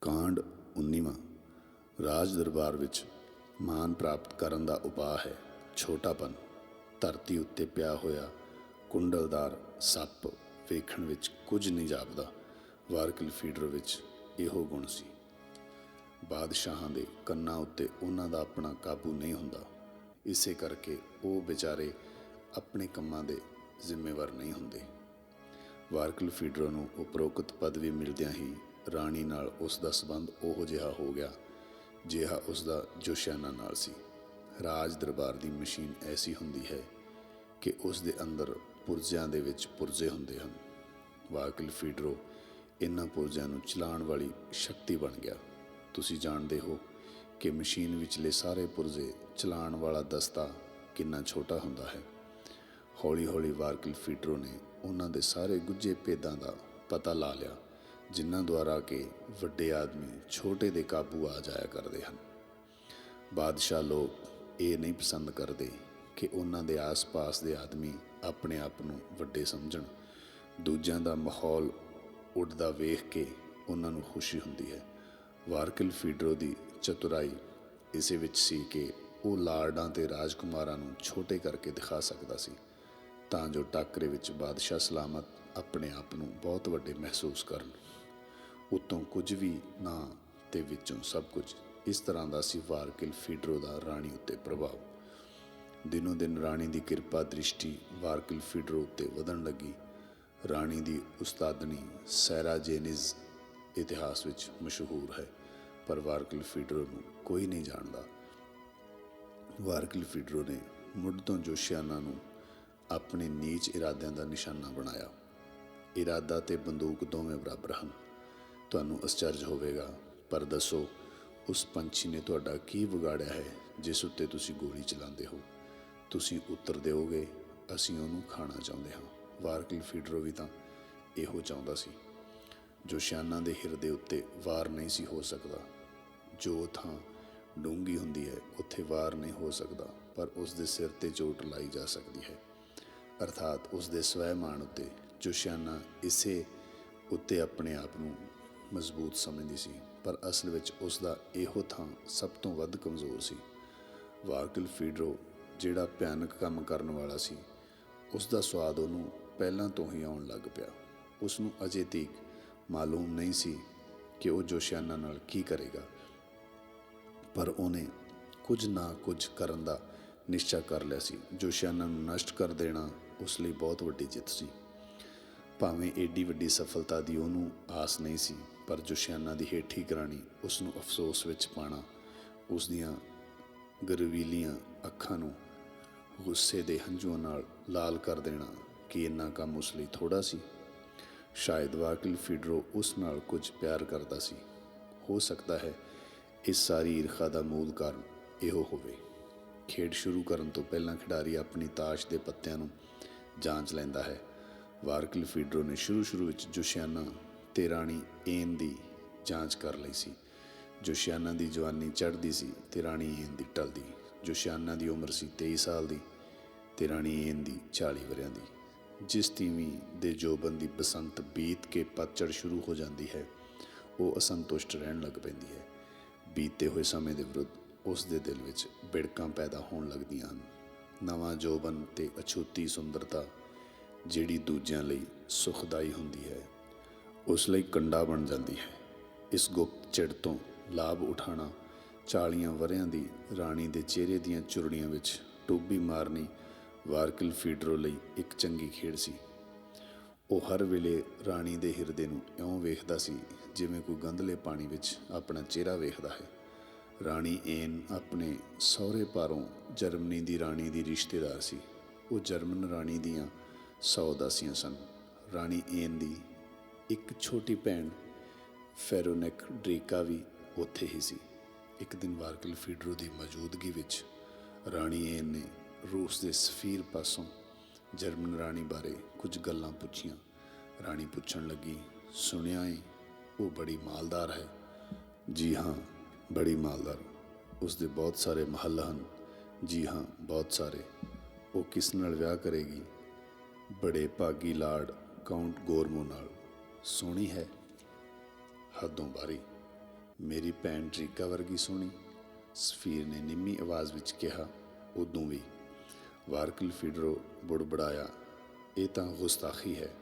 ਕਾਂਡ 19ਵਾਂ ਰਾਜ ਦਰਬਾਰ ਵਿੱਚ ਮਾਨ ਪ੍ਰਾਪਤ ਕਰਨ ਦਾ ਉਪਾਅ ਹੈ। ਛੋਟਾਪਨ, ਧਰਤੀ ਉੱਤੇ ਪਿਆ ਹੋਇਆ ਕੁੰਡਲਦਾਰ ਸੱਪ ਵੇਖਣ ਵਿੱਚ ਕੁਝ ਨਹੀਂ ਜਾਪਦਾ। ਵਾਰਕਲ ਫੀਡਰ ਵਿੱਚ ਇਹੋ ਗੁਣ ਸੀ। ਬਾਦਸ਼ਾਹਾਂ ਦੇ ਕੰਨਾਂ ਉੱਤੇ ਉਹਨਾਂ ਦਾ ਆਪਣਾ ਕਾਬੂ ਨਹੀਂ ਹੁੰਦਾ। ਇਸੇ ਕਰਕੇ ਉਹ ਵਿਚਾਰੇ ਆਪਣੇ ਕੰਮਾਂ ਦੇ ਜ਼ਿੰਮੇਵਾਰ ਨਹੀਂ ਹੁੰਦੇ। ਵਾਰਕਲ ਫੀਡਰੋ ਨੂੰ ਉਪਰੋਕਤ ਪਦਵੀ ਮਿਲਦਿਆਂ ਹੀ ਰਾਣੀ ਨਾਲ ਉਸ ਦਾ ਸਬੰਧ ਉਹੋ ਜਿਹਾ ਹੋ ਗਿਆ ਜਿਹਾ ਉਸ ਦਾ ਜੋਸ਼ਾਨਾ ਨਾਲ ਸੀ। ਰਾਜ ਦਰਬਾਰ ਦੀ ਮਸ਼ੀਨ ਐਸੀ ਹੁੰਦੀ ਹੈ ਕਿ ਉਸ ਦੇ ਅੰਦਰ ਪੁਰਜ਼ਿਆਂ ਦੇ ਵਿੱਚ ਪੁਰਜ਼ੇ ਹੁੰਦੇ ਹਨ। ਵਾਰਕਲ ਫੀਡਰੋ ਇਹਨਾਂ ਪੁਰਜ਼ਿਆਂ ਨੂੰ ਚਲਾਉਣ ਵਾਲੀ ਸ਼ਕਤੀ ਬਣ ਗਿਆ। ਤੁਸੀਂ ਜਾਣਦੇ ਹੋ ਕਿ ਮਸ਼ੀਨ ਵਿਚਲੇ ਸਾਰੇ ਪੁਰਜ਼ੇ ਚਲਾਉਣ ਵਾਲਾ ਦਸਤਾ ਕਿੰਨਾ ਛੋਟਾ ਹੁੰਦਾ ਹੈ। ਹੌਲੀ-ਹੌਲੀ ਵਾਰਕਲ ਫੀਡਰੋ ਨੇ ਉਹਨਾਂ ਦੇ ਸਾਰੇ ਗੁੱਝੇ ਭੇਦਾਂ ਦਾ ਪਤਾ ਲਾ ਲਿਆ। ਜਿਨ੍ਹਾਂ ਦੁਆਰਾ ਕਿ ਵੱਡੇ ਆਦਮੀ ਛੋਟੇ ਦੇ ਕਾਬੂ ਆ ਜਾਇਆ ਕਰਦੇ ਹਨ। ਬਾਦਸ਼ਾਹ ਲੋਕ ਇਹ ਨਹੀਂ ਪਸੰਦ ਕਰਦੇ ਕਿ ਉਹਨਾਂ ਦੇ ਆਸ-ਪਾਸ ਦੇ ਆਦਮੀ ਆਪਣੇ ਆਪ ਨੂੰ ਵੱਡੇ ਸਮਝਣ। ਦੂਜਿਆਂ ਦਾ ਮਾਹੌਲ ਉੱਡਦਾ ਵੇਖ ਕੇ ਉਹਨਾਂ ਨੂੰ ਖੁਸ਼ੀ ਹੁੰਦੀ ਹੈ। ਵਾਰਕਲ ਫੀਡਰੋ ਦੀ ਚਤੁਰਾਈ ਇਸੇ ਵਿੱਚ ਸੀ ਕਿ ਉਹ ਲਾਰਡਾਂ ਤੇ ਰਾਜਕੁਮਾਰਾਂ ਨੂੰ ਛੋਟੇ ਕਰਕੇ ਦਿਖਾ ਸਕਦਾ ਸੀ, ਤਾਂ ਜੋ ਟਾਕਰੇ ਵਿੱਚ ਬਾਦਸ਼ਾਹ ਸਲਾਮਤ ਆਪਣੇ ਆਪ ਨੂੰ ਬਹੁਤ ਵੱਡੇ ਮਹਿਸੂਸ ਕਰਨ। ਉਤੋਂ ਕੁਝ ਵੀ ਨਾ ਤੇ ਵਿੱਚੋਂ ਸਭ ਕੁਝ ਇਸ ਤਰ੍ਹਾਂ ਦਾ ਸੀ ਵਾਰਕਿਲ ਫੀਡਰੋ ਦਾ ਰਾਣੀ ਉੱਤੇ ਪ੍ਰਭਾਵ। ਦਿਨੋ ਦਿਨ ਰਾਣੀ ਦੀ ਕਿਰਪਾ ਦ੍ਰਿਸ਼ਟੀ ਵਾਰਕਿਲ ਫੀਡਰੋ ਉੱਤੇ ਵਧਣ ਲੱਗੀ। ਰਾਣੀ ਦੀ ਉਸਤਾਦਨੀ ਸੈਰਾ ਜੇਨਿਜ਼ ਇਤਿਹਾਸ ਵਿੱਚ ਮਸ਼ਹੂਰ ਹੈ, ਪਰ ਵਾਰਕਿਲ ਫੀਡਰੋ ਨੂੰ ਕੋਈ ਨਹੀਂ ਜਾਣਦਾ। ਵਾਰਕਿਲ ਫੀਡਰੋ ਨੇ ਮੁੱਢ ਤੋਂ ਜੋਸ਼ੀਆਨਾ ਨੂੰ ਆਪਣੇ ਨੀਚ ਇਰਾਦਿਆਂ ਦਾ ਨਿਸ਼ਾਨਾ ਬਣਾਇਆ। ਇਰਾਦਾ ਤੇ ਬੰਦੂਕ ਦੋਵੇਂ ਬਰਾਬਰ ਹਨ। ਤੁਹਾਨੂੰ ਅਸਚਰਜ ਹੋਵੇਗਾ। ਪਰ ਦੱਸੋ, ਉਸ ਪੰਛੀ ਨੇ ਤੁਹਾਡਾ ਕੀ ਵਿਗਾੜਿਆ ਹੈ, ਜਿਸ ਉੱਤੇ ਤੁਸੀਂ ਗੋਲੀ ਚਲਾਉਂਦੇ ਹੋ? ਤੁਸੀਂ ਉੱਤਰ ਦਿਓਗੇ, ਅਸੀਂ ਉਹਨੂੰ ਖਾਣਾ ਚਾਹੁੰਦੇ ਹਾਂ। ਵਾਰਕਲ ਫੀਡਰੋ ਵੀ ਤਾਂ ਇਹੋ ਚਾਹੁੰਦਾ ਸੀ। ਜੋ ਜੋਸ਼ਿਆਨਾ ਦੇ ਹਿਰਦੇ ਉੱਤੇ ਵਾਰ ਨਹੀਂ ਸੀ ਹੋ ਸਕਦਾ। ਜੋ ਥਾਂ ਡੂੰਗੀ ਹੁੰਦੀ ਹੈ, ਉੱਥੇ ਵਾਰ ਨਹੀਂ ਹੋ ਸਕਦਾ। ਪਰ ਉਸ ਦੇ ਸਿਰ ਤੇ ਚੋਟ ਲਾਈ ਜਾ ਸਕਦੀ ਹੈ। ਅਰਥਾਤ ਉਸ ਦੇ ਸਵੈਮਾਨ ਉੱਤੇ ਜੋਸ਼ਿਆਨਾ ਇਸੇ ਉੱਤੇ ਆਪਣੇ ਆਪ ਨੂੰ ਮਜ਼ਬੂਤ ਸਮਝਦੀ ਸੀ, ਪਰ ਅਸਲ ਵਿੱਚ ਉਸ ਦਾ ਇਹੋ ਥਾਂ ਸਭ ਤੋਂ ਵੱਧ ਕਮਜ਼ੋਰ ਸੀ। ਵਾਰਕਲ ਫੀਡਰੋ, ਜਿਹੜਾ ਭਿਆਨਕ ਕੰਮ ਕਰਨ ਵਾਲਾ ਸੀ ਉਸ ਦਾ ਸਵਾਦ ਉਹਨੂੰ ਪਹਿਲਾਂ ਤੋਂ ਹੀ ਆਉਣ ਲੱਗ ਪਿਆ। ਉਸ ਨੂੰ ਅਜੇ ਤੀਕ ਮਾਲੂਮ ਨਹੀਂ ਸੀ ਕਿ ਉਹ ਜੋਸ਼ਿਆਨਾ ਨਾਲ ਕੀ ਕਰੇਗਾ, ਪਰ ਉਹਨੇ ਕੁਝ ਨਾ ਕੁਝ ਕਰਨ ਦਾ ਨਿਸ਼ਚਾ ਕਰ ਲਿਆ ਸੀ। ਜੋਸ਼ਿਆਨਾ ਨੂੰ ਨਸ਼ਟ ਕਰ ਦੇਣਾ ਉਸ ਲਈ ਬਹੁਤ ਵੱਡੀ ਜਿੱਤ ਸੀ। ਭਾਵੇਂ ਏਡੀ ਵੱਡੀ ਸਫਲਤਾ ਦੀ ਉਹਨੂੰ ਆਸ ਨਹੀਂ ਸੀ ਪਰ ਜੋਸ਼ਿਆਨਾ ਦੀ ਹੇਠੀ ਕਰਾਣੀ ਉਸ ਨੂੰ ਅਫਸੋਸ ਵਿੱਚ ਪਾਣਾ ਉਸ ਦੀਆਂ ਗਰਵੀਲੀਆਂ ਅੱਖਾਂ ਨੂੰ ਗੁੱਸੇ ਦੇ ਹੰਝੂਆਂ ਨਾਲ ਲਾਲ ਕਰ ਦੇਣਾ ਕਿ ਇੰਨਾ ਕੰਮ ਉਸ ਲਈ ਥੋੜਾ ਸੀ। ਸ਼ਾਇਦ ਵਾਕਿਲ ਫੀਡਰੋ ਉਸ ਨਾਲ ਕੁਝ ਪਿਆਰ ਕਰਦਾ ਸੀ। ਹੋ ਸਕਦਾ ਹੈ ਇਸ ਸਾਰੀ ਈਰਖਾ ਦਾ ਮੂਲ ਕਾਰਨ ਇਹੋ ਹੋਵੇ। ਖੇਡ ਸ਼ੁਰੂ ਕਰਨ ਤੋਂ ਪਹਿਲਾਂ ਖਿਡਾਰੀ ਆਪਣੀ ਤਾਸ਼ ਦੇ ਪੱਤਿਆਂ ਨੂੰ ਜਾਂਚ ਲੈਂਦਾ ਹੈ। ਵਾਰਕਲ ਫੀਡਰੋ ਨੇ ਸ਼ੁਰੂ ਸ਼ੁਰੂ ਵਿੱਚ ਜੋਸ਼ਿਆਨਾ ਤੇ ਰਾਣੀ ਏਨ ਦੀ ਜਾਂਚ ਕਰ ਲਈ ਸੀ। ਜੋਸ਼ਿਆਨਾ ਦੀ ਜਵਾਨੀ ਚੜ੍ਹਦੀ ਸੀ ਤੇ ਰਾਣੀ ਏਨ ਦੀ ਟਲਦੀ। ਜੋਸ਼ਿਆਨਾ ਦੀ ਉਮਰ ਸੀ 23 ਸਾਲ ਦੀ ਤੇ ਰਾਣੀ ਏਨ ਦੀ 40 ਵਰਿਆਂ ਦੀ। ਜਿਸ ਤੀਵੀਂ ਦੇ ਜੋਬਨ ਦੀ ਬਸੰਤ ਬੀਤ ਕੇ ਪਤਝੜ ਸ਼ੁਰੂ ਹੋ ਜਾਂਦੀ ਹੈ, ਉਹ ਅਸੰਤੁਸ਼ਟ ਰਹਿਣ ਲੱਗ ਪੈਂਦੀ ਹੈ। ਬੀਤੇ ਹੋਏ ਸਮੇਂ ਦੇ ਵਿਰੁੱਧ ਉਸ ਦੇ ਦਿਲ ਵਿੱਚ ਬਿੜਕਾਂ ਪੈਦਾ ਹੋਣ ਲੱਗਦੀਆਂ ਹਨ। ਨਵਾਂ ਜੋਬਨ ਤੇ ਅਛੂਤੀ ਸੁੰਦਰਤਾ, ਜਿਹੜੀ ਦੂਜਿਆਂ ਲਈ ਸੁਖਦਾਈ ਹੁੰਦੀ ਹੈ ਉਸ ਲਈ ਕੰਡਾ ਬਣ ਜਾਂਦੀ ਹੈ। ਇਸ ਗੁਪਤ ਚਿੜ ਤੋਂ ਲਾਭ ਉਠਾਣਾ 40 ਵਰਿਆਂ ਦੀ ਰਾਣੀ ਦੇ ਚਿਹਰੇ ਦੀਆਂ ਚੁਰੜੀਆਂ ਵਿੱਚ ਟੋਬੀ ਮਾਰਨੀ ਵਾਰਕਲ ਫੀਡਰੋ ਲਈ ਇੱਕ ਚੰਗੀ ਖੇਡ ਸੀ। ਉਹ ਹਰ ਵੇਲੇ ਰਾਣੀ ਦੇ ਹਿਰਦੇ ਨੂੰ ਇਉਂ ਵੇਖਦਾ ਸੀ ਜਿਵੇਂ ਕੋਈ ਗੰਧਲੇ ਪਾਣੀ ਵਿੱਚ ਆਪਣਾ ਚਿਹਰਾ ਵੇਖਦਾ ਹੈ। ਰਾਣੀ ਏਨ ਆਪਣੇ ਸਹੁਰੇ ਪਾਰੋਂ ਜਰਮਨੀ ਦੀ ਰਾਣੀ ਦੀ ਰਿਸ਼ਤੇਦਾਰ ਸੀ। ਉਹ ਜਰਮਨ ਰਾਣੀ ਦੀਆਂ ਸੌ ਦਾਸੀਆਂ ਸਨ। ਰਾਣੀ ਏਨ ਦੀ ਇੱਕ ਛੋਟੀ ਭੈਣ, ਫੈਰੋਨੈਕ ਡ੍ਰੀਕਾ ਵੀ ਉੱਥੇ ਹੀ ਸੀ। ਇੱਕ ਦਿਨ ਵਾਰਕਲ ਫੀਡਰੋ ਦੀ ਮੌਜੂਦਗੀ ਵਿੱਚ ਰਾਣੀ ਏਨ ਨੇ ਰੂਸ ਦੇ ਸਫੀਰ ਪਾਸੋਂ ਜਰਮਨ ਰਾਣੀ ਬਾਰੇ ਕੁਝ ਗੱਲਾਂ ਪੁੱਛੀਆਂ। ਰਾਣੀ ਪੁੱਛਣ ਲੱਗੀ, ਸੁਣਿਆ ਏ, ਉਹ ਬੜੀ ਮਾਲਦਾਰ ਹੈ? ਜੀ ਹਾਂ, ਬੜੀ ਮਾਲਦਾਰ। ਉਸ ਦੇ ਬਹੁਤ ਸਾਰੇ ਮਹੱਲ ਹਨ। ਜੀ ਹਾਂ, ਬਹੁਤ ਸਾਰੇ। ਉਹ ਕਿਸ ਨਾਲ ਵਿਆਹ ਕਰੇਗੀ? ਬੜੇ ਭਾਗੀ ਲਾਰਡ ਕਾਊਂਟ ਗੋਰਮੋ ਨਾਲ। ਸੋਹਣੀ ਹੈ। ਹੱਦੋਂ ਬਾਰੀ ਮੇਰੀ ਭੈਣ ਰੀਕਾ ਵਰਗੀ ਸੋਹਣੀ। ਸਫੀਰ ਨੇ ਨਿੰਮੀ ਆਵਾਜ਼ ਵਿੱਚ ਕਿਹਾ, ਉਦੋਂ ਵੀ ਵਾਰਕਲ ਫੀਡਰੋ ਬੁੜਬੜਾਇਆ, ਇਹ ਤਾਂ ਗੁਸਤਾਖੀ ਹੈ।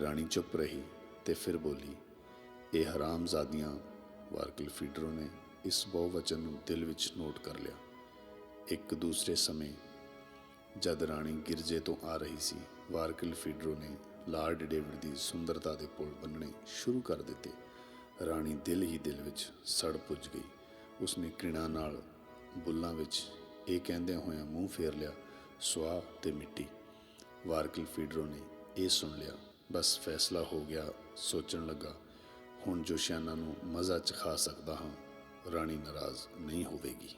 ਰਾਣੀ ਚੁੱਪ ਰਹੀ ਤੇ ਫਿਰ ਬੋਲੀ, ਇਹ ਹਰਾਮਜ਼ਾਦੀਆਂ ਵਾਰਕਲ ਫੀਡਰੋ ਨੇ ਇਸ ਬਹੁਵਚਨ ਨੂੰ ਦਿਲ ਵਿੱਚ ਨੋਟ ਕਰ ਲਿਆ। ਇੱਕ ਦੂਸਰੇ ਸਮੇਂ ਜਦ ਰਾਣੀ ਗਿਰਜੇ ਤੋਂ ਆ ਰਹੀ ਸੀ, ਵਾਰਕਲ ਫੀਡਰੋ ਨੇ ਲਾਰਡ ਡੇਵਿਡ ਦੀ ਸੁੰਦਰਤਾ ਦੇ ਪੁਲ ਬੰਨਣੇ ਸ਼ੁਰੂ ਕਰ ਦਿੱਤੇ। ਰਾਣੀ ਦਿਲ ਹੀ ਦਿਲ ਵਿੱਚ ਸੜ ਪੁੱਜ ਗਈ। ਉਸਨੇ ਕਿਣਾ ਨਾਲ ਬੁੱਲਾਂ ਵਿੱਚ ਇਹ ਕਹਿੰਦਿਆਂ ਹੋਇਆਂ ਮੂੰਹ ਫੇਰ ਲਿਆ ਸਵਾਹ ਤੇ ਮਿੱਟੀ। ਵਾਰਕਲ ਫੀਡਰੋ ਨੇ ਇਹ ਸੁਣ ਲਿਆ। ਬਸ ਫੈਸਲਾ ਹੋ ਗਿਆ, ਸੋਚਣ ਲੱਗਾ, ਹੁਣ ਜੋਸ਼ਿਆਨਾ ਨੂੰ ਮਜ਼ਾ ਚਖਾ ਸਕਦਾ ਹਾਂ, ਰਾਣੀ ਨਾਰਾਜ਼ ਨਹੀਂ ਹੋਵੇਗੀ।